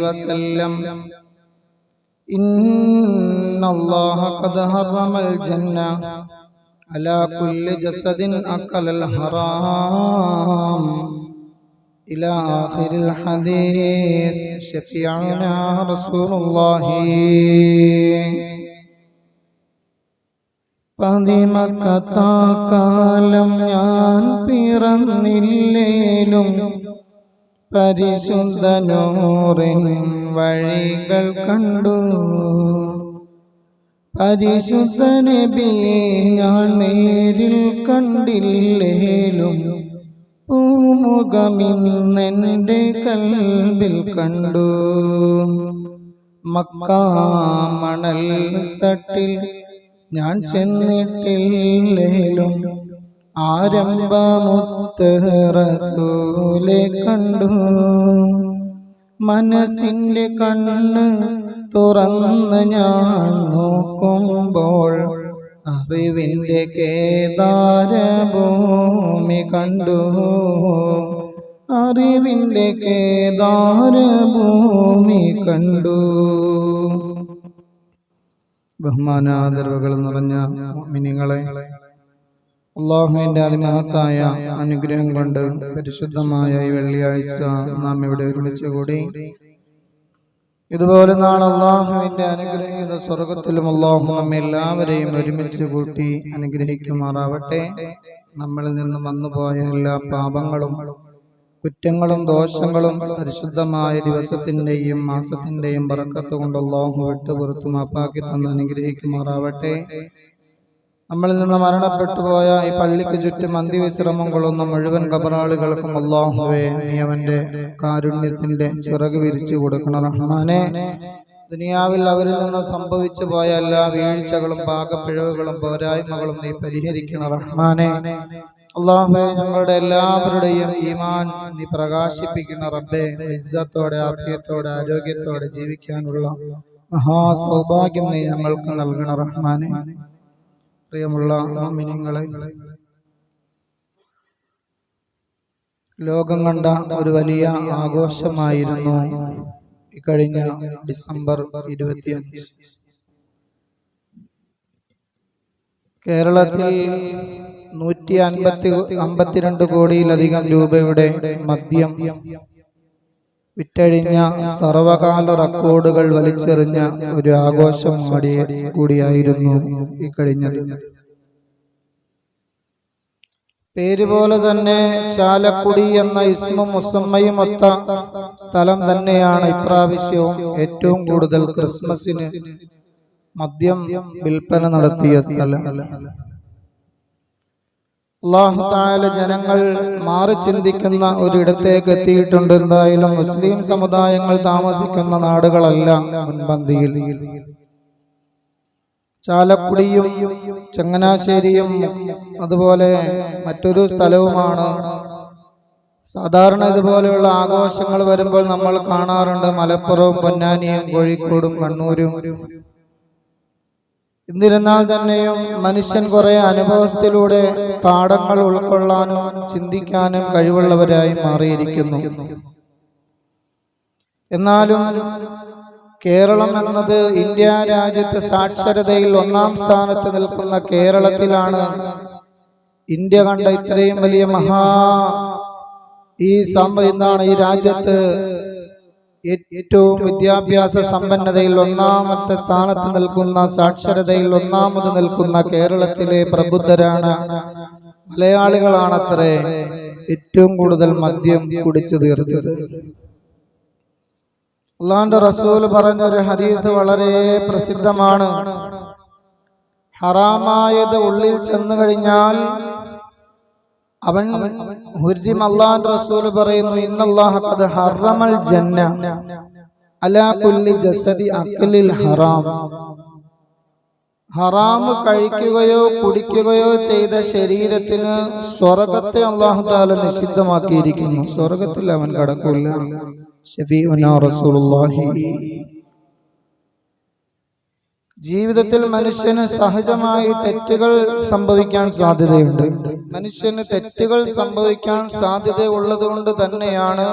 وسلم إن الله قد حرم الجنة على كل جسد أكل الحرام إلى آخر الحديث شفيعنا رسول الله പതിമക്കത്താക്കാലം ഞാൻ പിറന്നില്ലേലും പരിശുദ്ധനൂറിൻ വഴികൾ കണ്ടു. പരിശുദ്ധ നബിയെ ഞാൻ നേരിൽ കണ്ടില്ലേലും പൂമുഖമിന്നെന്റെ കൽവിൽ കണ്ടു. മക്കാമണൽ തട്ടിൽ ഞാൻ ചെന്നിട്ടില്ലേലും ആരംഭമുത്ത് റസൂലെ കണ്ടു. മനസ്സിന്റെ കണ്ണ് തുറന്ന് ഞാൻ നോക്കുമ്പോൾ അറിവിന്റെ കേദാരഭൂമി കണ്ടു. അറിവിന്റെ കേദാരഭൂമി കണ്ടു. ബഹുമാനാദരവുകൾ നിറഞ്ഞ മിനിങ്ങളെ അള്ളാഹുവിന്റെ അതിമഹത്തായ അനുഗ്രഹം കൊണ്ട് പരിശുദ്ധമായ ഈ വെള്ളിയാഴ്ച നാം ഇവിടെ ഒരുമിച്ച് കൂടി. ഇതുപോലെ നാളെ അള്ളാഹുവിന്റെ അനുഗ്രഹീത സ്വർഗത്തിലും അള്ളാഹു നമ്മെ എല്ലാവരെയും ഒരുമിച്ച് കൂട്ടി അനുഗ്രഹിക്കുമാറാവട്ടെ. നമ്മളിൽ നിന്ന് വന്നുപോയ എല്ലാ പാപങ്ങളും കുറ്റങ്ങളും ദോഷങ്ങളും പരിശുദ്ധമായ ദിവസത്തിന്റെയും മാസത്തിന്റെയും പറക്കത്ത് കൊണ്ട് അള്ളാഹു വിട്ടുപുറത്തും അപ്പാക്കി തന്ന് അനുഗ്രഹിക്കുമാറാവട്ടെ. നമ്മളിൽ നിന്ന് മരണപ്പെട്ടു പോയ ഈ പള്ളിക്ക് ചുറ്റും അന്ത്യവിശ്രമം കൊള്ളുന്ന മുഴുവൻ കബറാളികൾക്കും അള്ളാഹുവേ നീ അവന്റെ കാരുണ്യത്തിന്റെ ചിറക് വിരിച്ചു കൊടുക്കണം. റഹ്മാനെ ദുനിയാവിൽ അവരിൽ നിന്ന് സംഭവിച്ചു പോയ എല്ലാ വീഴ്ചകളും പാകപ്പിഴവുകളും പോരായ്മകളും നീ പരിഹരിക്കണം. റഹ്മാനെ അള്ളാഹുബേ ഞങ്ങളുടെ എല്ലാവരുടെയും ഈമാൻ നീ പ്രകാശിപ്പിക്കുന്ന റബ്ബെ ഇസ്സത്തോടെ ആഫിയത്തോടെ ആരോഗ്യത്തോടെ ജീവിക്കാനുള്ള മഹാസൗഭാഗ്യം നീ ഞങ്ങൾക്ക് നൽകണ. റഹ്മാനെ പ്രിയമുള്ള മിനിങ്ങളെ ലോകം കണ്ട ഒരു വലിയ ആഘോഷമായിരുന്നു ഇക്കഴിഞ്ഞ ഡിസംബർ ഇരുപത്തിയഞ്ച്. കേരളത്തിൽ നൂറ്റി അൻപത്തി അമ്പത്തിരണ്ട് കോടിയിലധികം രൂപയുടെ മദ്യം വിറ്റഴിഞ്ഞ സർവകാല റെക്കോർഡുകൾ വലിച്ചെറിഞ്ഞ ഒരു ആഘോഷം കൂടിയായിരുന്നു ഇക്കഴിഞ്ഞത് പേര് പോലെ തന്നെ ചാലക്കുടി എന്ന ഇസ്മും മുസമ്മയും ഒത്ത സ്ഥലം തന്നെയാണ് ഇപ്രാവശ്യവും ഏറ്റവും കൂടുതൽ ക്രിസ്മസിന് മദ്യം വിൽപ്പന നടത്തിയ സ്ഥലം. അള്ളാഹു താല ജനങ്ങൾ മാറി ചിന്തിക്കുന്ന ഒരിടത്തേക്ക് എത്തിയിട്ടുണ്ട്. എന്തായാലും മുസ്ലിം സമുദായങ്ങൾ താമസിക്കുന്ന നാടുകളല്ല മുൻപന്തിയിൽ. ചാലക്കുടിയും ചങ്ങനാശ്ശേരിയും അതുപോലെ മറ്റൊരു സ്ഥലവുമാണ്. സാധാരണ ഇതുപോലെയുള്ള ആഘോഷങ്ങൾ വരുമ്പോൾ നമ്മൾ കാണാറുണ്ട് മലപ്പുറവും പൊന്നാനിയും കോഴിക്കോടും കണ്ണൂരും. എന്നിരുന്നാൽ തന്നെയും മനുഷ്യൻ കുറെ അനുഭവത്തിലൂടെ പാഠങ്ങൾ ഉൾക്കൊള്ളാനും ചിന്തിക്കാനും കഴിവുള്ളവരായി മാറിയിരിക്കുന്നു. എന്നാലും കേരളം എന്നത് ഇന്ത്യ രാജ്യത്തെ സാക്ഷരതയിൽ ഒന്നാം സ്ഥാനത്ത് നിൽക്കുന്ന കേരളത്തിലാണ് ഇന്ത്യ കണ്ട ഇത്രയും വലിയ മഹാ ഈ സംഭ ഈ രാജ്യത്ത് ഏറ്റവും വിദ്യാഭ്യാസ സമ്പന്നതയിൽ ഒന്നാമത്തെ സ്ഥാനത്ത് നിൽക്കുന്ന സാക്ഷരതയിൽ ഒന്നാമത് നിൽക്കുന്ന കേരളത്തിലെ പ്രബുദ്ധരാണ് മലയാളികളാണത്രേ ഏറ്റവും കൂടുതൽ മദ്യം കുടിച്ചു തീർത്തത്. അള്ളാന്റെ റസൂൽ പറഞ്ഞ ഒരു ഹദീസ് വളരെ പ്രസിദ്ധമാണ്. ഹറാമായത് ഉള്ളിൽ ചെന്നു കഴിഞ്ഞാൽ അവൻ ഹുരിം റസൂൽ പറയുന്നു ഇന്നല്ലാഹ ഹറമൽ ജന്ന അലാ കുല്ലി ജസദി അഖലിൽ ഹറാം. ഹറാം കഴിക്കുകയോ കുടിക്കുകയോ ചെയ്ത ശരീരത്തിന് സ്വർഗത്തെ അള്ളാഹു താല നിഷിദ്ധമാക്കിയിരിക്കുന്നു. സ്വർഗത്തിൽ അവൻ കടക്കില്ല റസൂലുള്ളാഹി. ജീവിതത്തിൽ മനുഷ്യന് സഹജമായി തെറ്റുകൾ സംഭവിക്കാൻ സാധ്യതയുണ്ട്. മനുഷ്യന് തെറ്റുകൾ സംഭവിക്കാൻ സാധ്യത ഉള്ളത് കൊണ്ട് തന്നെയാണ്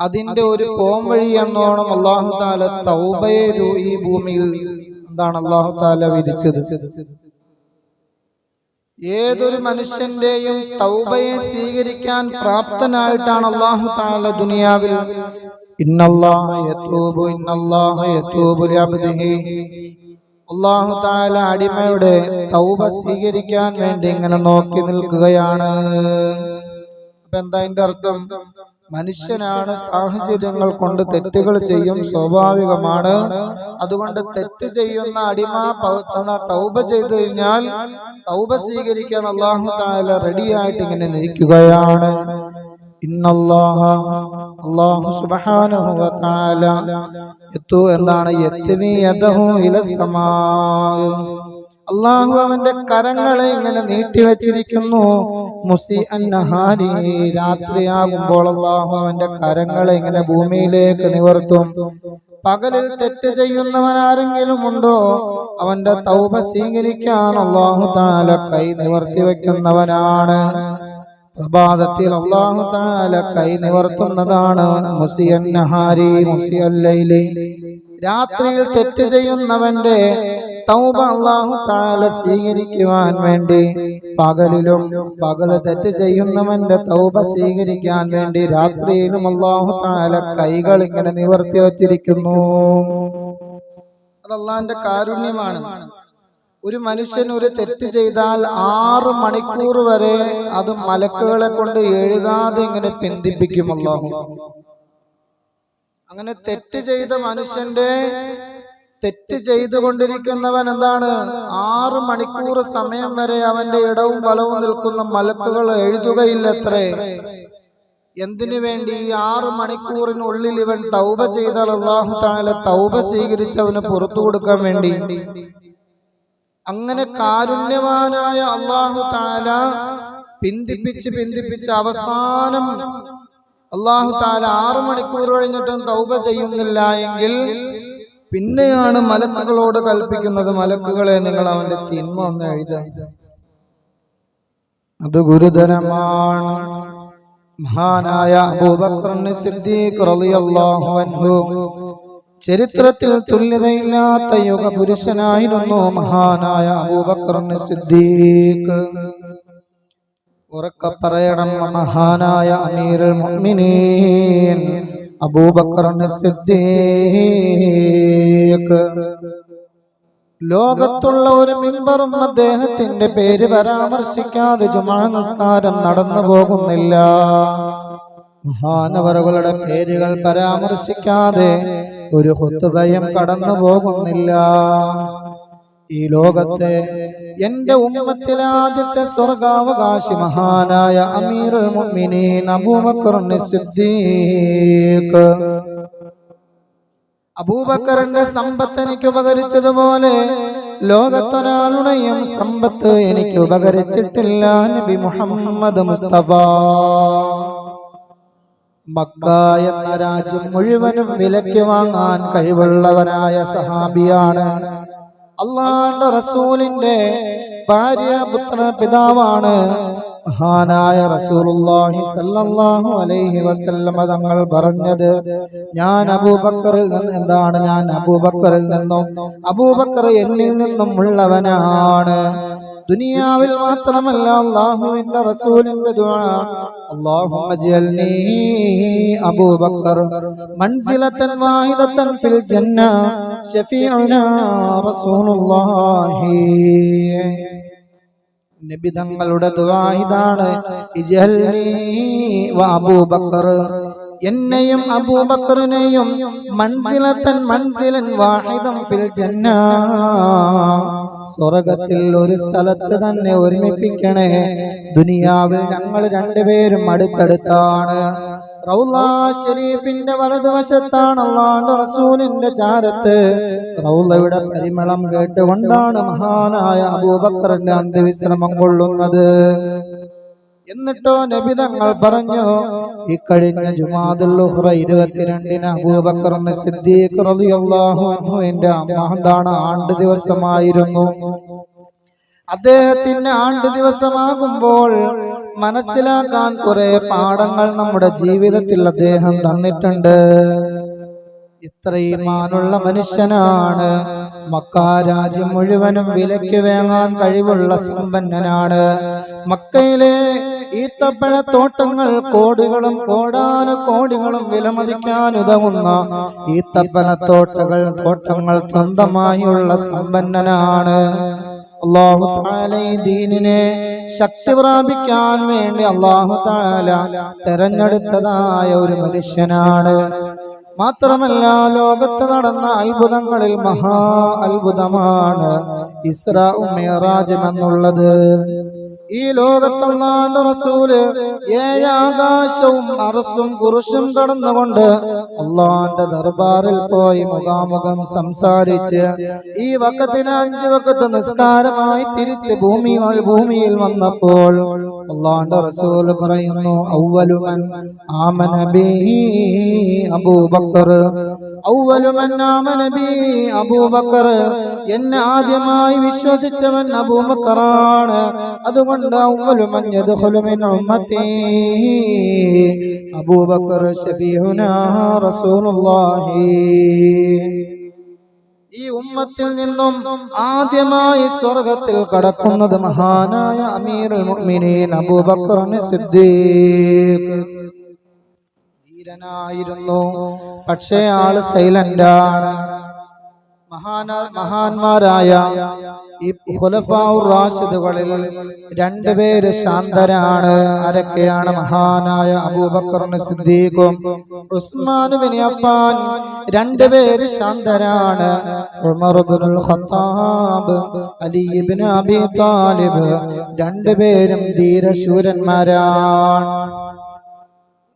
അതിന്റെ ഒരു പോം വഴി എന്നോണം അള്ളാഹു താല തൗബയെ ഈ ഭൂമിയിൽ എന്താണ് അള്ളാഹു താല വിരിച്ചത് ഏതൊരു മനുഷ്യന്റെയും തൗബയെ സ്വീകരിക്കാൻ പ്രാപ്തനായിട്ടാണ് അള്ളാഹു താല ദുനിയാവിൽ അടിമയുടെ തൗബ സ്വീകരിക്കാൻ വേണ്ടി ഇങ്ങനെ നോക്കി നിൽക്കുകയാണ്. അപ്പൊ എന്താ അതിന്റെ അർത്ഥം? മനുഷ്യനാണ് സാഹചര്യങ്ങൾ കൊണ്ട് തെറ്റുകൾ ചെയ്യും സ്വാഭാവികമാണ്. അതുകൊണ്ട് തെറ്റ് ചെയ്യുന്ന അടിമ തൗബ ചെയ്തു കഴിഞ്ഞാൽ തൗബ സ്വീകരിക്കാൻ അള്ളാഹു താല റെഡിയായിട്ട് ഇങ്ങനെ നിൽക്കുകയാണ്. വ തആല എത്തു ഇലസ്സമാ അള്ളാഹു അവന്റെ കരങ്ങളെ ഇങ്ങനെ നീട്ടിവെച്ചിരിക്കുന്നു മുസി അന്നഹാരി രാത്രിയാകുമ്പോൾ അള്ളാഹു അവന്റെ കരങ്ങളെ ഇങ്ങനെ ഭൂമിയിലേക്ക് നിവർത്തും. പകലിൽ തെറ്റ് ചെയ്യുന്നവൻ ആരെങ്കിലും ഉണ്ടോ? അവന്റെ തൗപ സ്വീകരിക്കാൻ അള്ളാഹു താല കൈ നിവർത്തി വെക്കുന്നവനാണ് പ്രഭാതത്തിൽ അള്ളാഹു താല കൈ നിവർത്തുന്നതാണ്. മുസിയൻ നഹാരി മുസിയല്ലയിലെ രാത്രിയിൽ തെറ്റ് ചെയ്യുന്നവന്റെ തൗബ അള്ളാഹു താല സ്വീകരിക്കുവാൻ വേണ്ടി പകലിലും പകൽ തെറ്റ് ചെയ്യുന്നവന്റെ തൗബ സ്വീകരിക്കാൻ വേണ്ടി രാത്രിയിലും അള്ളാഹു താല കൈകൾ ഇങ്ങനെ നിവർത്തി വച്ചിരിക്കുന്നു. അത് അള്ളാന്റെ കാരുണ്യമാണ്. ഒരു മനുഷ്യൻ ഒരു തെറ്റ് ചെയ്താൽ ആറ് മണിക്കൂർ വരെ അത് മലക്കുകളെ കൊണ്ട് എഴുതാതെ ഇങ്ങനെ പിന്തിപ്പിക്കുമല്ലോ അങ്ങനെ തെറ്റ് ചെയ്ത മനുഷ്യന്റെ തെറ്റ് ചെയ്തുകൊണ്ടിരിക്കുന്നവൻ എന്താണ്? ആറ് മണിക്കൂർ സമയം വരെ അവന്റെ ഇടവും വലവും നിൽക്കുന്ന മലക്കുകൾ എഴുതുകയില്ലത്രേ. എന്തിനു വേണ്ടി ഈ ആറ് മണിക്കൂറിനുള്ളിൽ ഇവൻ തൗബ ചെയ്താൽ അള്ളാഹു താഴെ തൗബ സ്വീകരിച്ചവന് പുറത്തു കൊടുക്കാൻ വേണ്ടി. അങ്ങനെ കാരുണ്യവാനായ അള്ളാഹു താല പിന്തിപ്പിച്ച് പിന്തിപ്പിച്ച് അവസാനം അള്ളാഹു താല ആറു മണിക്കൂർ കഴിഞ്ഞിട്ടും തൗബ ചെയ്യുന്നില്ല എങ്കിൽ പിന്നെയാണ് മലക്കുകളോട് കൽപ്പിക്കുന്നത് മലക്കുകളെ നിങ്ങൾ അവന്റെ തിന്മ ഒന്ന് എഴുത അത് ഗുരുതരമാണ്. മഹാനായ അബൂബക്കർ സിദ്ദീഖ് റളിയല്ലാഹു അൻഹു. ചരിത്രത്തിൽ തുല്യതയില്ലാത്ത യുഗ പുരുഷനായിരുന്നു മഹാനായ അബൂബക്കറിന് സിദ്ദീഖ്. ഉറക്കെ പറയണം മഹാനായ അമീറുൽ മുഅ്മിനീൻ. അബൂബക്കറിന് സിദ്ദീഖ്. ലോകത്തുള്ള ഒരു മിമ്പറും അദ്ദേഹത്തിന്റെ പേര് പരാമർശിക്കാതെ ജുമാ നിസ്കാരം നടന്നു പോകുന്നില്ല. മഹാനവറുകളുടെ പേരുകൾ പരാമർശിക്കാതെ ഒരു ഹുത്തുബയും കടന്നു പോകുന്നില്ല. ഈ ലോകത്തെ എന്റെ ഉമ്മത്തിലെ ആദ്യത്തെ സ്വർഗാവകാശി മഹാനായ അബൂബക്കറിന് സിദ്ദീഖ്. അബൂബക്കറിന്റെ സമ്പത്ത് എനിക്ക് ഉപകരിച്ചതുപോലെ ലോകത്തൊരാളുടെയും സമ്പത്ത് എനിക്ക് ഉപകരിച്ചിട്ടില്ല നബി മുഹമ്മദ് മുസ്തഫ. മക്ക എന്ന രാജ്യം മുഴുവനും വിലയ്ക്ക് വാങ്ങാൻ കഴിവുള്ളവനായ സഹാബിയാണ്. അള്ളാന്റെ റസൂലിന്റെ ഭാര്യ പുത്ര പിതാവാണ് മഹാനായ റസൂലുള്ളാഹി സല്ലല്ലാഹു അലൈഹി വസല്ലമ തങ്ങൾ പറഞ്ഞത്. ഞാൻ അബൂബക്കറിൽ നിന്ന് എന്താണ്? ഞാൻ അബൂബക്കറിൽ നിന്നും അബൂബക്കർ എന്നിൽ നിന്നും ഉള്ളവനാണ്. ദുനിയാവിൽ മാത്രമല്ല അള്ളാഹുവിന്റെ റസൂലിന്റെ ദുആ اللهم اجعلني أبو بكر منزلة واحدة في الجنة شفيعنا رسول الله നബി തങ്ങളുടെ ദുആ ഇതാണ് ഇജ്അൽനി വ അബൂബക്കർ എന്നെയും അബൂബക്കറിനെയും മൻസിലത്തൻ മൻസിലൻ വാഹിദം ഫിൽ ജന്ന. സ്വർഗത്തിൽ ഒരു സ്ഥലത്ത് തന്നെ ഒരുമിപ്പിക്കണേ. ദുനിയാവിൽ ഞങ്ങൾ രണ്ടുപേരും അടുത്തടുത്താണ്. റൗലാ ഷരീഫിന്റെ വലതുവശത്താണ് അള്ളാന്റെ റസൂലിന്റെ ചാരത്ത്. റൗലയുടെ പരിമളം കേട്ടുകൊണ്ടാണ് മഹാനായ അബൂബക്കറിന്റെ അന്ത്യവിശ്രമം കൊള്ളുന്നത്. എന്നിട്ടോ നബി തങ്ങൾ പറഞ്ഞു ഇക്കഴിഞ്ഞ ജുമാദുൽ ഉഖ്റ ഇരുപത്തിരണ്ടിന് അബൂബക്കറിന് സിദ്ദീഖ് റളിയല്ലാഹു അൻഹുവിന്റെ അമ്മാന്താണ് ആണ്ട് ദിവസമായിരുന്നു? അദ്ദേഹത്തിന്റെ ആണ്ട് ദിവസമാകുമ്പോൾ മനസ്സിലാക്കാൻ കുറെ പാഠങ്ങൾ നമ്മുടെ ജീവിതത്തിൽ അദ്ദേഹം തന്നിട്ടുണ്ട്. ഇത്രയും മാനുള്ള മനുഷ്യനാണ്. മക്ക രാജ്യം മുഴുവനും വിലയ്ക്ക് വേങ്ങാൻ കഴിവുള്ള സമ്പന്നനാണ്. മക്കയിലെ ഈത്തപ്പഴത്തോട്ടങ്ങൾ കോടികളും കോടാനു കോടികളും വിലമതിക്കാനുതകുന്ന ഉതകുന്ന ഈത്തപ്പഴത്തോട്ടകൾ തോട്ടങ്ങൾ സ്വന്തമായുള്ള സമ്പന്നനാണ്. അള്ളാഹു ഈ ദീനിനെ ശക്തി പ്രാപിക്കാൻ വേണ്ടി അള്ളാഹു താല തെരഞ്ഞെടുത്തതായ ഒരു മനുഷ്യനാണ്. മാത്രമല്ല ലോകത്ത് നടന്ന അത്ഭുതങ്ങളിൽ മഹാ അത്ഭുതമാണ് ഇസ്രാ മേറാജും എന്നുള്ളത്. ഈ ലോകത്തല്ലാണ്ട് റസൂൽ ഏഴാകാശവും അറസും കുറിശും കടന്നുകൊണ്ട് അള്ളാന്റെ ദർബാറിൽ പോയി മുഖാമുഖം സംസാരിച്ച് ഈ വക്കത്തിന് അഞ്ചു വക്കത്ത് നിസ്കാരമായി തിരിച്ച് ഭൂമി ഭൂമിയിൽ വന്നപ്പോൾ അള്ളാന്റെ റസൂൽ പറയുന്നു ഔവലുമൻ ആമന ബി അബൂബക്കർ. ഔവലുമൻ ആമന ബി അബൂബക്കർ. എന്നെ ആദ്യമായി വിശ്വസിച്ചവൻ അബൂബക്കറാണ്. അതുകൊണ്ട് ഔവലുമൻ യദ്ഖുലു മിൻ ഉമ്മത്തി. അബൂബക്കർ ശബീഹുനാ റസൂലുള്ളാഹി. ഈ ഉമ്മത്തിൽ നിന്നും ആദ്യമായി സ്വർഗത്തിൽ കടക്കുന്നത് മഹാനായ അമീർ മുഅ്മിനീൻ അബൂബക്കർ ധീരനായിരുന്നു പക്ഷേ ആൾ സൈലന്റാണ് മഹാന മഹാന്മാരായ ഈ റാഷിദുകളിൽ രണ്ടുപേര് ശാന്തരാണ്. ആരൊക്കെയാണ്? മഹാനായ അബൂബക്കറിന് സിദ്ദീഖും ഉസ്മാൻ ബിൻ അഫ്ഫാൻ രണ്ടുപേര് ശാന്തരാണ്. Ibnul Khattab Ali ibnu Abi Talib രണ്ടുപേരും ധീരശൂരന്മാരാണ്.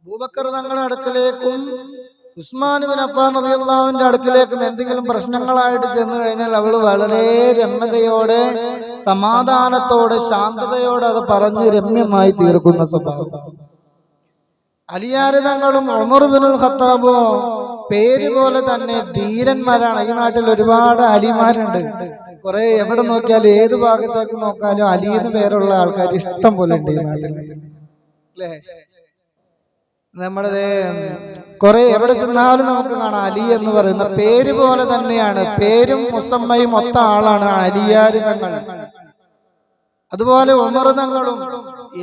അബൂബക്കർ തങ്ങളുടെ അടുക്കലേക്കും ഉസ്മാൻ അഫാൻ അഫ്ഫാൻ അടുക്കിലേക്കും എന്തെങ്കിലും പ്രശ്നങ്ങളായിട്ട് ചെന്നു കഴിഞ്ഞാൽ അവൾ വളരെ രമ്യതയോടെ സമാധാനത്തോടെ ശാന്തതയോടെ അത് പറഞ്ഞ് രമ്യമായി തീർക്കുന്ന സ്വഭാവം. അലിയാര് തങ്ങളും ഉമർ ബിനുൽ ഖത്താബോ പേര് പോലെ തന്നെ ധീരന്മാരാണ്. ഈ നാട്ടിൽ ഒരുപാട് അലിമാരുണ്ട്. കുറെ എവിടെ നോക്കിയാലും ഏത് ഭാഗത്തേക്ക് നോക്കാലും അലി എന്ന് പേരുള്ള ആൾക്കാർ ഇഷ്ടം പോലെ ഉണ്ട് ഈ നാട്ടിൽ. നമ്മുടെ കുറെ എവിടെ ചെന്നാലും നമുക്ക് കാണാം. അലി എന്ന് പറയുന്ന പേര് പോലെ തന്നെയാണ്. പേരും മുസമ്മയും ഒത്ത ആളാണ്. അലിയാര് തങ്ങൾ. അതുപോലെ ഉമർ തങ്ങളും.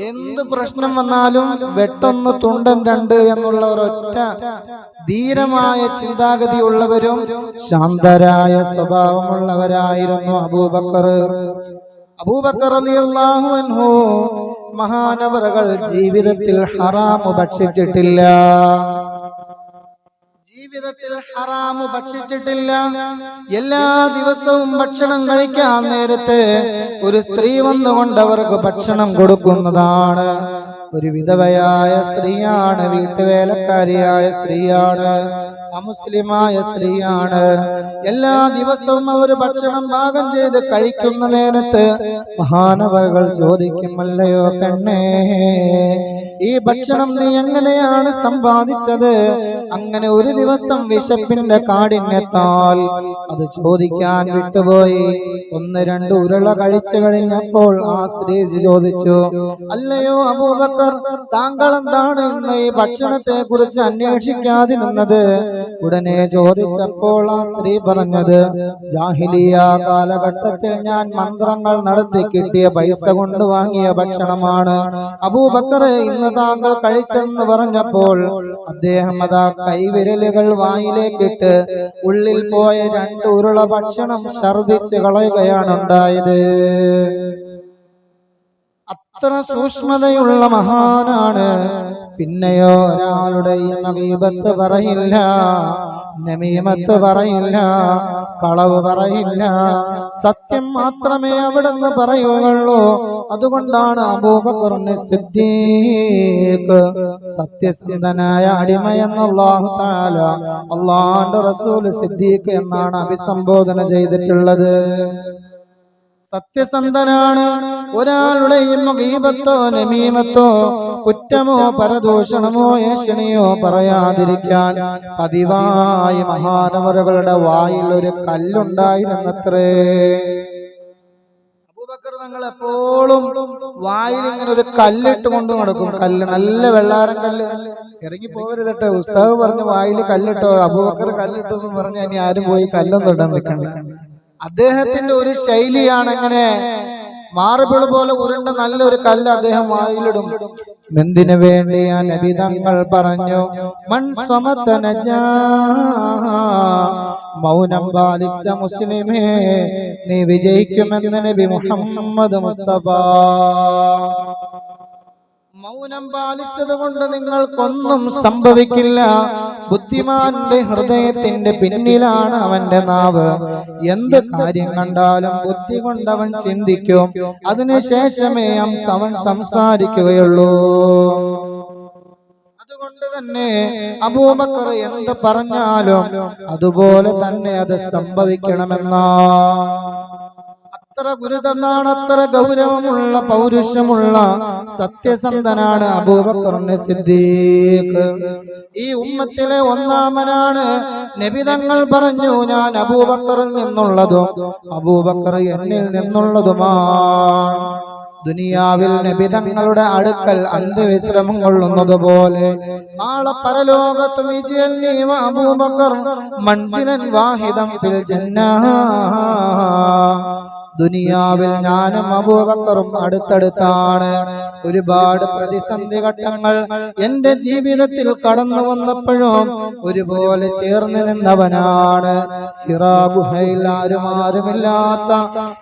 എന്ത് പ്രശ്നം വന്നാലും വെട്ടൊന്ന് തുണ്ടൻ രണ്ട് എന്നുള്ള ഒരൊറ്റ ധീരമായ ചിന്താഗതി ഉള്ളവരും ശാന്തരായ സ്വഭാവമുള്ളവരായിരുന്നു അബൂബക്കർ. അബൂബക്കർ റളിയല്ലാഹു അൻഹു മഹാനവറുകൾ ജീവിതത്തിൽ ഹറാമു ഭക്ഷിച്ചിട്ടില്ല ജീവിതത്തിൽ ഹറാമു ഭക്ഷിച്ചിട്ടില്ല. എല്ലാ ദിവസവും ഭക്ഷണം കഴിക്കാൻ നേരത്തെ ഒരു സ്ത്രീ വന്നുകൊണ്ട് അവർക്ക് ഭക്ഷണം കൊടുക്കുന്നതാണ്. ഒരു വിധവയായ സ്ത്രീയാണ് വീട്ടുവേലക്കാരിയായ സ്ത്രീയാണ് അമുസ്ലിമായ സ്ത്രീയാണ്. എല്ലാ ദിവസവും അവർ ഭക്ഷണം പാകം ചെയ്ത് കഴിക്കുന്ന നേരത്ത് മഹാനവറുകൾ ചോദിക്കുമല്ലയോ പെണ്ണേ ഈ ഭക്ഷണം നീ എങ്ങനെയാണ് സമ്പാദിച്ചത്? അങ്ങനെ ഒരു ദിവസം വിശപ്പിന്റെ കാടിനെത്താൽ അത് ചോദിക്കാൻ വിട്ടുപോയി. ഒന്ന് രണ്ട് ഉരുള കഴിച്ചു കഴിഞ്ഞപ്പോൾ ആ സ്ത്രീ ചോദിച്ചു അല്ലയോ അബൂബക്കർ താങ്കൾ എന്താണ് ഇന്ന് ഈ ഭക്ഷണത്തെ കുറിച്ച് അന്വേഷിക്കാതിരുന്നത് ഉടനെ ചോദിച്ചപ്പോൾ ആ സ്ത്രീ പറഞ്ഞത് ജാഹിലിയ കാലഘട്ടത്തിൽ ഞാൻ മന്ത്രങ്ങൾ നടത്തി കിട്ടിയ പൈസ കൊണ്ട് വാങ്ങിയ ഭക്ഷണമാണ്. അബൂബക്കറെ ഇന്ന് താങ്കൾ കഴിച്ചെന്ന് പറഞ്ഞപ്പോൾ അദ്ദേഹം അതാ കൈവിരലുകൾ വായിലേക്കിട്ട് ഉള്ളിൽ പോയ രണ്ട് ഉരുള ഭക്ഷണം ഛർദിച്ച് കളയുകയാണ് ഉണ്ടായത്. അത്ര സൂക്ഷ്മതയുള്ള മഹാനാണ്. പിന്നെയോ ഒരാളുടെയും മകീപത്ത് പറയില്ല. നമീമത്ത് പറയില്ല കളവ് പറയില്ല. സത്യം മാത്രമേ അവിടുന്ന് പറയുകയുള്ളൂ. അതുകൊണ്ടാണ് അബൂബക്കറിന് സിദ്ദീഖ് സത്യസന്ധനായ അടിമ എന്ന് അള്ളാഹു താല അള്ളാന്റെ റസൂൽ സിദ്ദീഖ് എന്നാണ് അഭിസംബോധന ചെയ്തിട്ടുള്ളത്. സത്യസന്ധനാണ്. ഒരാളുടെയും ഗീപത്തോ നമീമത്തോ കുറ്റമോ പരദൂഷണമോ ഏഷണിയോ പറയാതിരിക്കാൻ പതിവായി മഹാനവറുകളുടെ വായിൽ ഒരു കല്ലുണ്ടായിരുന്നത്രേ. എപ്പോഴും വായിൽ ഇങ്ങനെ ഒരു കല്ലിട്ട് കൊണ്ടു നടക്കും. കല്ല് നല്ല വെള്ളാരം കല്ല്. ഇറങ്ങി പോകരുതട്ടെ ഉസ്താവ് പറഞ്ഞു വായിൽ കല്ലിട്ടോ അബൂബക്കർ കല്ലിട്ടോ എന്ന് പറഞ്ഞ് ഇനി ആരും പോയി കല്ലൊന്നും ഇടാൻ നിൽക്കണ്ട അദ്ദേഹത്തിന്റെ ഒരു ശൈലിയാണ് എങ്ങനെ മാർബിൾ പോലെ ഉരുണ്ട നല്ലൊരു കല്ല് അദ്ദേഹം വായിലിടും. എന്തിനു വേണ്ടി ആ നബിതങ്ങൾ പറഞ്ഞു മൺ സമത്തനജ മൗനം പാലിച്ച മുസ്ലിമേ നീ വിജയിക്കുമെന്ന് നബി മുഹമ്മദ് മുസ്തഫ. മൗനം പാലിച്ചത് കൊണ്ട് നിങ്ങൾക്കൊന്നും സംഭവിക്കില്ല. ബുദ്ധിമാന്റെ ഹൃദയത്തിന്റെ പിന്നിലാണ് അവന്റെ നാവ്. എന്ത് കാര്യം കണ്ടാലും ബുദ്ധി കൊണ്ടവൻ ചിന്തിക്കും. അതിനുശേഷമേ അവൻ സംസാരിക്കുകയുള്ളൂ. അതുകൊണ്ട് തന്നെ അബൂബക്കർ എന്ത് പറഞ്ഞാലും അതുപോലെ തന്നെ അത് സംഭവിക്കണമെന്നാ. അത്ര ഗുരുതന്നാണ് അത്ര ഗൗരവമുള്ള പൗരുഷമുള്ള സത്യസന്ധനാണ് അബൂബക്കറിന്റെ സിദ്ദീഖ്. ഈ ഉമ്മത്തിലെ ഒന്നാമനാണ് നബിതങ്ങൾ പറഞ്ഞു ഞാൻ അബൂബക്കറിൽ നിന്നുള്ളതും അബൂബക്കർ എന്നിൽ നിന്നുള്ളതുമാ ദുനിയാവിൽ നിബിതങ്ങളുടെ അടുക്കൽ അന്ത്യവിശ്രമം കൊള്ളുന്നത് പോലെ നാളെ പരലോകത്ത് വിജയൻ അബൂബക്കർ മൻസിലൻ വാഹിദം ഫിൽ ജന്നാ. ദുനിയാവിൽ ഞാനും അബൂബക്കറും അടുത്തടുത്താണ്. ഒരുപാട് പ്രതിസന്ധി ഘട്ടങ്ങൾ എന്റെ ജീവിതത്തിൽ കടന്നു വന്നപ്പോഴും ഒരുപോലെ ചേർന്ന് നിന്നവനാണ്. ഹിറാ ഗുഹയിൽ ആരും ആരുമില്ലാത്ത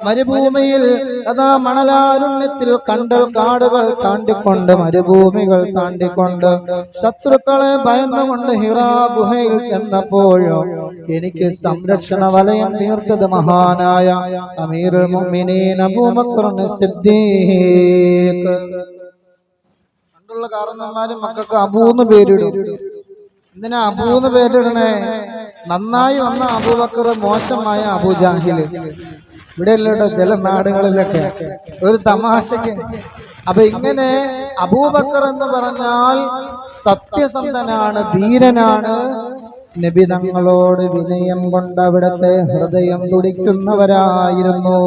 മരുഭൂമിയിൽ അതാ മണലാരുണ്യത്തിൽ കണ്ടൽ കാടുകൾ താണ്ടിക്കൊണ്ട് മരുഭൂമികൾ താണ്ടിക്കൊണ്ട്. ശത്രുക്കളെ ഭയന്നുകൊണ്ട് ഹിറാ ഗുഹയിൽ ചെന്നപ്പോഴും എനിക്ക് സംരക്ഷണ വലയം തീർത്തത് മഹാനായ അമീറുൽ أبو بكر الصديق പണ്ടുള്ള കാരണന്മാരും മക്കൾക്ക് അബൂന്ന് പേരിടും. എന്തിനാ അബൂന്ന് പേരിടണേ? നന്നായി വന്ന അബൂബക്കർ മോശമായ അബൂജാഹിൽ ഇവിടെ അല്ലോട്ടോ ചില നാടുകളിലൊക്കെ. ഒരു തമാശക്ക്. അപ്പൊ ഇങ്ങനെ അബൂബക്കർ എന്ന് പറഞ്ഞാൽ സത്യസന്ധനാണ് ധീരനാണ് നബി തങ്ങളോട് വിനയം കൊണ്ട് അവിടത്തെ ഹൃദയം തുടിക്കുന്നവരായിരുന്നു.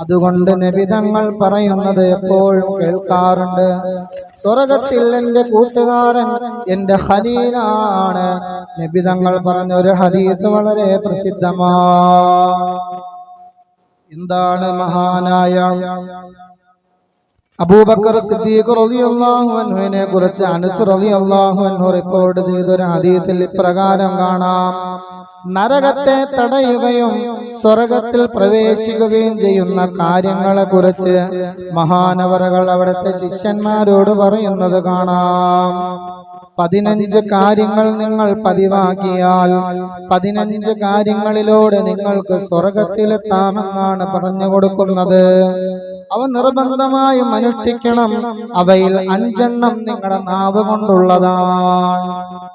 അതുകൊണ്ട് നബി തങ്ങൾ പറയുന്നത് എപ്പോഴും കേൾക്കാറുണ്ട്. സ്വർഗത്തിൽ എന്റെ കൂട്ടുകാരൻ എന്റെ എന്റെ നബി തങ്ങൾ പറഞ്ഞ ഒരു ഹദീത്ത് വളരെ പ്രസിദ്ധമാണ്. എന്താണ് മഹാനായ അബൂബക്കർ സിദ്ദീഖ് റളിയല്ലാഹു അൻഹുവിനെ കുറിച്ച് അനസ് റളിയല്ലാഹു അൻഹു റിപ്പോർട്ട് ചെയ്ത ഒരു ഹദീത്തിൽ ഇപ്രകാരം കാണാം. നരകത്തെ തടയുകയും സ്വർഗത്തിൽ പ്രവേശിക്കുകയും ചെയ്യുന്ന കാര്യങ്ങളെ കുറിച്ച് മഹാനവറകൾ അവിടുത്തെ ശിഷ്യന്മാരോട് പറയുന്നത് കാണാം. പതിനഞ്ച് കാര്യങ്ങൾ നിങ്ങൾ പതിവാക്കിയാൽ പതിനഞ്ച് കാര്യങ്ങളിലൂടെ നിങ്ങൾക്ക് സ്വർഗത്തിലെത്താമെന്നാണ് പറഞ്ഞു കൊടുക്കുന്നത് അവ നിർബന്ധമായും അനുഷ്ഠിക്കണം. അവയിൽ അഞ്ചെണ്ണം നിങ്ങളുടെ നാവ് കൊണ്ടുള്ളതാണ്.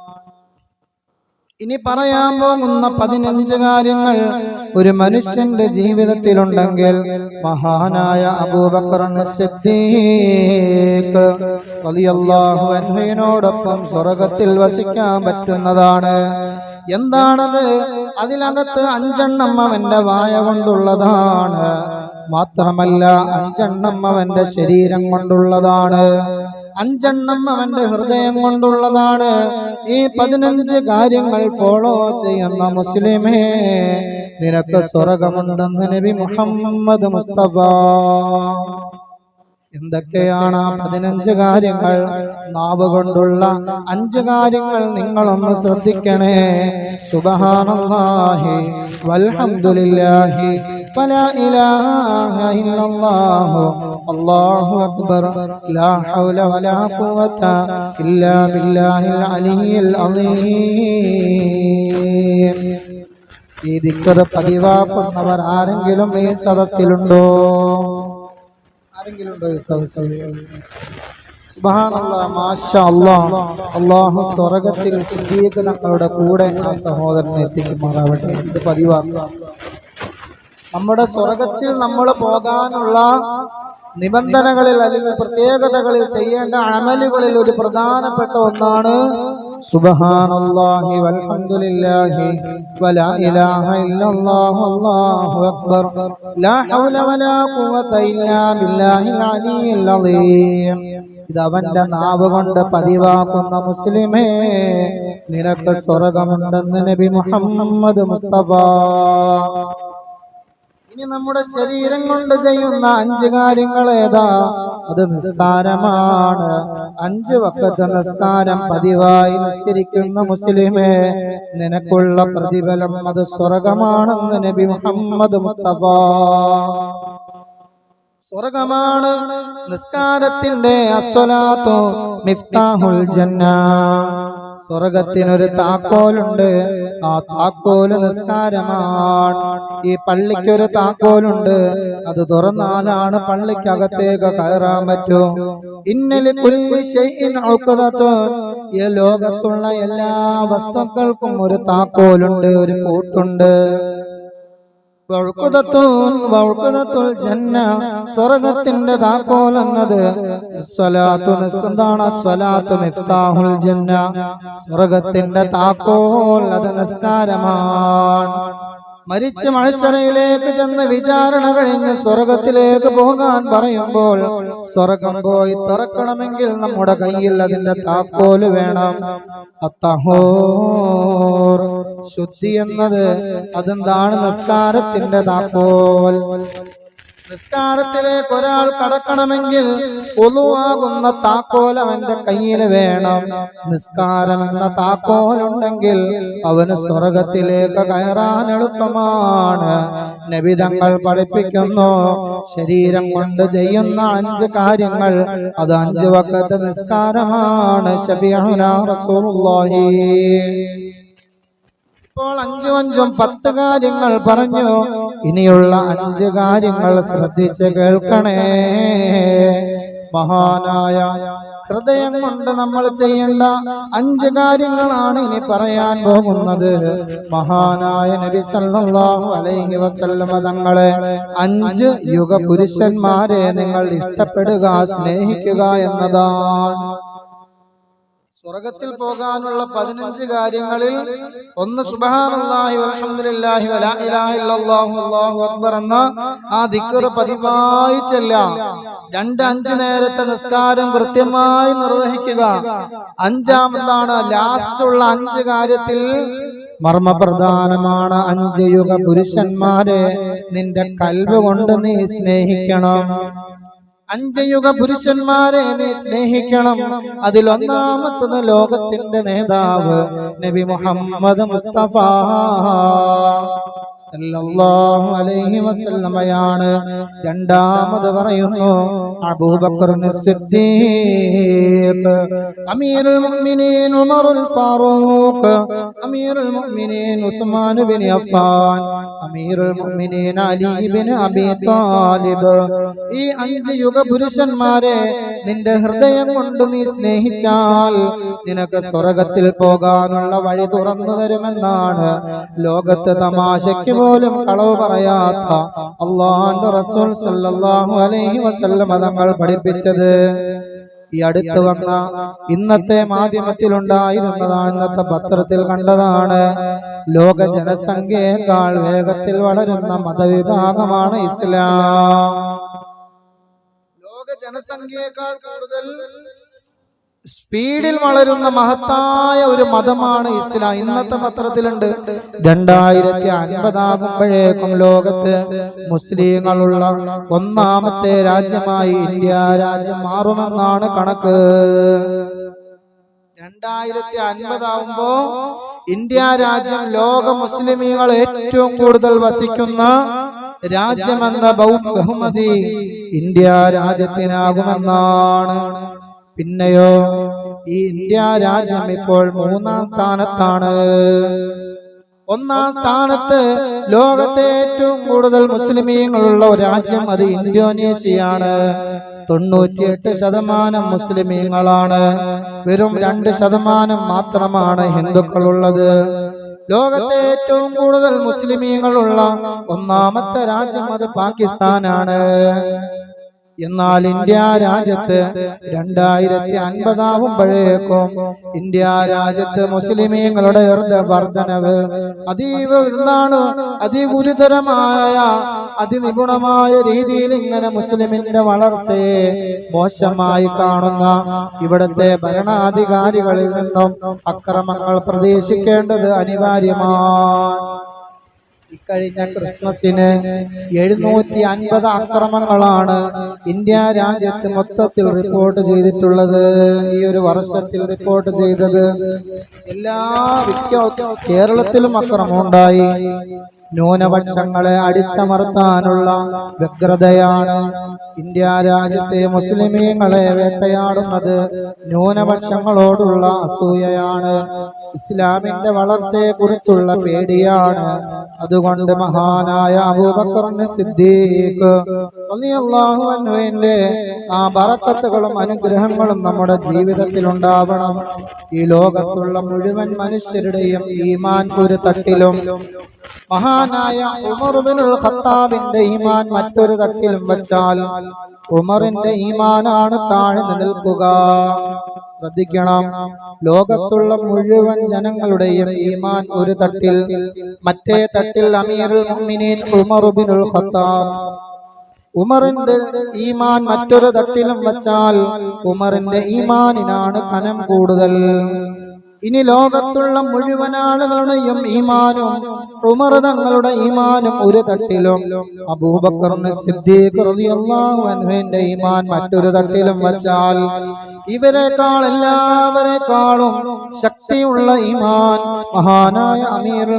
ഇനി പറയാൻ പോകുന്ന പതിനഞ്ച് കാര്യങ്ങൾ ഒരു മനുഷ്യന്റെ ജീവിതത്തിലുണ്ടെങ്കിൽ മഹാനായ അബൂബക്രോടൊപ്പം സ്വർഗത്തിൽ വസിക്കാൻ പറ്റുന്നതാണ്. എന്താണത്? അതിനകത്ത് അഞ്ചെണ്ണം അവന്റെ വായ കൊണ്ടുള്ളതാണ്. മാത്രമല്ല അഞ്ചെണ്ണം അവന്റെ ശരീരം കൊണ്ടുള്ളതാണ്. അഞ്ചെണ്ണം അവന്റെ ഹൃദയം കൊണ്ടുള്ളതാണ്. ഈ പതിനഞ്ച് കാര്യങ്ങൾ ഫോളോ ചെയ്യുന്ന മുസ്ലിമേ നിനക്ക് സ്വർഗമുണ്ടെന്ന് നബി മുഹമ്മദ് മുസ്തഫ. എന്തൊക്കെയാണ് ആ പതിനഞ്ച് കാര്യങ്ങൾ? നാവ് കൊണ്ടുള്ള അഞ്ച് കാര്യങ്ങൾ നിങ്ങളൊന്ന് ശ്രദ്ധിക്കണേ. സുബഹാനല്ലാഹി വൽഹംദുലില്ലാഹി فلا إله إلا الله الله أكبر لا حول ولا قوة إلا بالله ഈ ദിക്കർ പതിവാക്കുന്നവർ ആരെങ്കിലും ഈ സദസ്സിലുണ്ടോ? ആരെങ്കിലും. അല്ലാഹു സ്വർഗത്തിൽ സിദ്ധീകരണങ്ങളുടെ കൂടെ ആ സഹോദരനെ എത്തിക്കുമാറാവട്ടെ ഇത് പതിവാക്കുക നമ്മുടെ സ്വർഗത്തിൽ നമ്മൾ പോകാനുള്ള നിബന്ധനകളിൽ അല്ലെങ്കിൽ പ്രത്യേകതകളിൽ ചെയ്യേണ്ട അമലുകളിൽ ഒരു പ്രധാനപ്പെട്ട ഒന്നാണ് سبحان الله والحمد لله ولا إله إلا الله الله أكبر لا حول ولا قوة إلا بالله العلي العظيم ഇതവന്റെ നാവ് കൊണ്ട് പതിവാക്കുന്ന മുസ്ലിമേ നിനക്ക് സ്വർഗമുണ്ടെന്ന് നബി മുഹമ്മദ് മുസ്തഫ. ഇനി നമ്മുടെ ശരീരം കൊണ്ട് ചെയ്യുന്ന അഞ്ച് കാര്യങ്ങൾ ഏതാ? അത് നിസ്കാരമാണ്. അഞ്ച് വക്കത്ത് നിസ്കാരം പതിവായി നിസ്കരിക്കുന്ന മുസ്ലിമേ നിനക്കുള്ള പ്രതിഫലം അത് സ്വർഗമാണെന്ന് നബി മുഹമ്മദ് മുസ്തഫ. സ്വർഗമാണ്. നിസ്കാരത്തിന്റെ അസ്വലാത്തോ മിഫ്താഹുൽ ജന്ന. സ്വർഗത്തിനൊരു താക്കോലുണ്ട്. ആ താക്കോൽ നിസ്കാരമാണ്. ഈ പള്ളിക്കൊരു താക്കോലുണ്ട്. അത് തുറന്നാലാണ് പള്ളിക്കകത്തേക്ക് കയറാൻ പറ്റൂ. ഇന്നലെ. ഈ ലോകത്തുള്ള എല്ലാ വസ്തുക്കൾക്കും ഒരു താക്കോലുണ്ട് ഒരു പൂട്ടുണ്ട് സ്വർഗത്തിന്റെ താക്കോൽ എന്നത് എന്താണ് മിഫ്താഹുൽ ജന്ന. സ്വർഗത്തിന്റെ താക്കോൽ അത് നിസ്കാരമാണ്. മരിച്ച് മത്സരയിലേക്ക് ചെന്ന് വിചാരണ കഴിഞ്ഞ് സ്വർഗത്തിലേക്ക് പോകാൻ പറയുമ്പോൾ സ്വർഗം പോയി തുറക്കണമെങ്കിൽ നമ്മുടെ കയ്യിൽ അതിന്റെ താക്കോൽ വേണം. അത്തഹോർ. ശുദ്ധി എന്നത് അതെന്താണ്? നിസ്കാരത്തിന്റെ താക്കോൽ. നിസ്കാരത്തിലേക്ക് ഒരാൾ കടക്കണമെങ്കിൽ ഒലുവാകുന്ന താക്കോൽ അവന്റെ കയ്യിൽ വേണം. നിസ്കാരം എന്ന താക്കോലുണ്ടെങ്കിൽ അവന് സ്വർഗത്തിലേക്ക് കയറാൻ എളുപ്പമാണ്. നബിതങ്ങൾ പഠിപ്പിക്കുന്നു ശരീരം കൊണ്ട് ചെയ്യുന്ന അഞ്ച് കാര്യങ്ങൾ. അത് അഞ്ച് വക്കത്ത് നിസ്കാരമാണ്. ഇപ്പോൾ അഞ്ചും അഞ്ചും പത്ത് കാര്യങ്ങൾ പറഞ്ഞു. ഇനിയുള്ള അഞ്ച് കാര്യങ്ങൾ ശ്രദ്ധിച്ച് കേൾക്കണേ. മഹാനായ ഹൃദയം കൊണ്ട് നമ്മൾ ചെയ്യേണ്ട അഞ്ച് കാര്യങ്ങളാണ് ഇനി പറയാൻ പോകുന്നത്. മഹാനായ നബി സല്ലല്ലാഹു അലൈഹി വസല്ലമ തങ്ങളെ അഞ്ച് യുഗ പുരുഷന്മാരെ നിങ്ങൾ ഇഷ്ടപ്പെടുക സ്നേഹിക്കുക എന്നതാണ്. സ്വർഗത്തിൽ പോകാനുള്ള പതിനഞ്ച് കാര്യങ്ങളിൽ ഒന്ന് വൽഹംദുലില്ലാഹി വലാ ഇലാഹ അല്ലാഹു അക്ബർ എന്ന ആ ദിക്ർ പതിവായി ചെല്ലാം രണ്ട് അഞ്ച് നേരത്തെ നിസ്കാരം കൃത്യമായി നിർവഹിക്കുക. അഞ്ചാമതാണ് ലാസ്റ്റ് ഉള്ള അഞ്ച് കാര്യത്തിൽ മർമ്മപ്രധാനമാണ് അഞ്ച് യുഗ പുരുഷന്മാരെ നിന്റെ കൽവ് കൊണ്ട് നീ സ്നേഹിക്കണം. അഞ്ചയുഗ പുരുഷന്മാരെ നീ സ്നേഹിക്കണം. അതിൽ ഒന്നാമത്തത് ലോകത്തിന്റെ നേതാവ് നബി മുഹമ്മദ് മുസ്തഫ. സല്ലല്ലാഹു അലൈഹി വസല്ലമയാണ്. രണ്ടാമത് പറയുന്നു അബൂബക്കർ അമീറുൽ മുഅ്മിനീൻ അമീറുൽ മുഅ്മിനീൻ ഉസ്മാൻ ബിൻ അഫ്ഫാൻ. അമീറുൽ മുഅ്മിനീൻ അലി ഇബ്നു അബീ താലിബ്. ഈ അഞ്ച് യുഗ പുരുഷന്മാരെ നിന്റെ ഹൃദയം കൊണ്ട് നീ സ്നേഹിച്ചാൽ നിനക്ക് സ്വർഗത്തിൽ പോകാനുള്ള വഴി തുറന്നു തരുമെന്നാണ് ലോകത്ത് തമാശയ്ക്ക് പോലും കളവ് പറയാത്ത അള്ളാഹുന്റെ റസൂൽ സല്ലല്ലാഹു അലൈഹി വസല്ലം തങ്ങൾ പഠിപ്പിച്ചത്. ഈ അടുത്ത് വന്ന ഇന്നത്തെ മാധ്യമത്തിലുണ്ടായിരുന്നതാണ് ഇന്നത്തെ പത്രത്തിൽ കണ്ടതാണ്. ലോക ജനസംഖ്യയേക്കാൾ വേഗത്തിൽ വളരുന്ന മതവിഭാഗമാണ് ഇസ്ലാം. ലോക ജനസംഖ്യയേക്കാൾ കൂടുതൽ സ്പീഡിൽ വളരുന്ന മഹത്തായ ഒരു മതമാണ് ഇസ്ലാം. ഇന്നത്തെ പത്രത്തിലുണ്ട്. രണ്ടായിരത്തി അൻപതാകുമ്പോഴേക്കും ലോകത്ത് മുസ്ലിങ്ങളുള്ള ഒന്നാമത്തെ രാജ്യമായി ഇന്ത്യ രാജ്യം മാറുമെന്നാണ് കണക്ക്. രണ്ടായിരത്തി അൻപതാവുമ്പോ ഇന്ത്യ രാജ്യം ലോക മുസ്ലിമീങ്ങൾ ഏറ്റവും കൂടുതൽ വസിക്കുന്ന രാജ്യമെന്ന ബഹു- ബഹുമതി ഇന്ത്യ രാജ്യത്തിനാകുമെന്നാണ്. പിന്നെയോ ഈ ഇന്ത്യ രാജ്യം ഇപ്പോൾ മൂന്നാം സ്ഥാനത്താണ്. ഒന്നാം സ്ഥാനത്ത് ലോകത്തെ ഏറ്റവും കൂടുതൽ മുസ്ലിമീങ്ങളുള്ള രാജ്യം അത് ഇന്തോനേഷ്യയാണ്. തൊണ്ണൂറ്റിയെട്ട് ശതമാനം മുസ്ലിമീങ്ങളാണ്. വെറും രണ്ട് ശതമാനം മാത്രമാണ് ഹിന്ദുക്കളുള്ളത്. ലോകത്തെ ഏറ്റവും കൂടുതൽ മുസ്ലിമീങ്ങളുള്ള ഒന്നാമത്തെ രാജ്യം അത് പാകിസ്ഥാനാണ്. എന്നാൽ ഇന്ത്യ രാജ്യത്ത് രണ്ടായിരത്തി അൻപതാവുമ്പോഴേക്കും ഇന്ത്യ രാജ്യത്ത് മുസ്ലിമീങ്ങളുടെ വർധനവ് അതീവ എന്താണ് അതിഗുരുതരമായ അതിനിപുണമായ രീതിയിൽ ഇങ്ങനെ മുസ്ലിമിന്റെ വളർച്ചയെ മോശമായി കാണുന്ന ഇവിടുത്തെ ഭരണാധികാരികളിൽ നിന്നും അക്രമങ്ങൾ പ്രതീക്ഷിക്കേണ്ടത് അനിവാര്യമാണ്. ഇക്കഴിഞ്ഞ ക്രിസ്മസിന് എഴുന്നൂറ്റി അൻപത് അക്രമങ്ങളാണ് ഇന്ത്യ രാജ്യത്ത് മൊത്തത്തിൽ റിപ്പോർട്ട് ചെയ്തിട്ടുള്ളത്. ഈ ഒരു വർഷത്തിൽ റിപ്പോർട്ട് ചെയ്തത് എല്ലാ കേരളത്തിലും അക്രമം ഉണ്ടായി ന്യൂനപക്ഷങ്ങളെ അടിച്ചമർത്താനുള്ള വ്യഗ്രതയാണ് ഇന്ത്യ രാജ്യത്തെ മുസ്ലിമീങ്ങളെ വേട്ടയാടുന്നത്. ന്യൂനപക്ഷങ്ങളോടുള്ള അസൂയയാണ്. ഇസ്ലാമിന്റെ വളർച്ചയെ കുറിച്ചുള്ള പേടിയാണ്. അതുകൊണ്ട് മഹാനായ സിദ്ദീഖ് ആ ബറക്കത്തുകളും അനുഗ്രഹങ്ങളും നമ്മുടെ ജീവിതത്തിൽ ഉണ്ടാവണം ഈ ലോകത്തുള്ള മുഴുവൻ മനുഷ്യരുടെയും ഈമാൻ ഒരു തട്ടിലും. മഹാനായ ഉമർബിനുൽ ഖത്താബിന്റെ ഈമാൻ മറ്റൊരു തട്ടിലും വച്ചാൽ ഉമറിന്റെ ഈമാനാണ് താഴ്ന്നു നിൽക്കുക. ശ്രദ്ധിക്കണം. ലോകത്തുള്ള മുഴുവൻ ജനങ്ങളുടെയും ഈമാൻ ഒരു തട്ടിൽ മറ്റേ തട്ടിൽ അമീറുൽ മുഅ്മിനീൻ ഉമർബിനുൽ ഖത്താബ്. ഉമറിന്റെ ഈമാൻ മറ്റൊരു തട്ടിലും വച്ചാൽ ഉമറിന്റെ ഈമാനിനാണ് കനം കൂടുതൽ. ഇനി ലോകത്തുള്ള മുഴുവൻ ആളുകളുടെയും ഈമാനും ഉമർ തങ്ങളുടെ ഈമാനും ഒരു തട്ടിലും അബൂബക്കറിന് സിദ്ദീഖ് റളിയല്ലാഹു അൻഹുവിന്റെ ഈമാൻ മറ്റൊരു തട്ടിലും വച്ചാൽ ഇവരെക്കാൾ എല്ലാവരെക്കാളും ശക്തിയുള്ള ഈമാൻ മഹാനായ അമീർ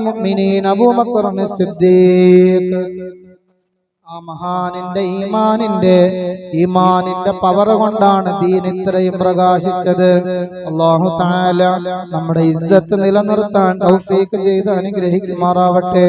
അബൂബക്കറിന് സിദ്ദീഖ് ആ മഹാനിന്റെ ഈമാനിന്റെ ഈമാനിന്റെ പവർ കൊണ്ടാണ് ദീൻ ഇത്രയും പ്രകാശിച്ചത്. അള്ളാഹു താല നമ്മുടെ ഇസ്സത്ത് നിലനിർത്താൻ തൗഫീക്ക് ചെയ്ത് അനുഗ്രഹിക്കുമാറാവട്ടെ.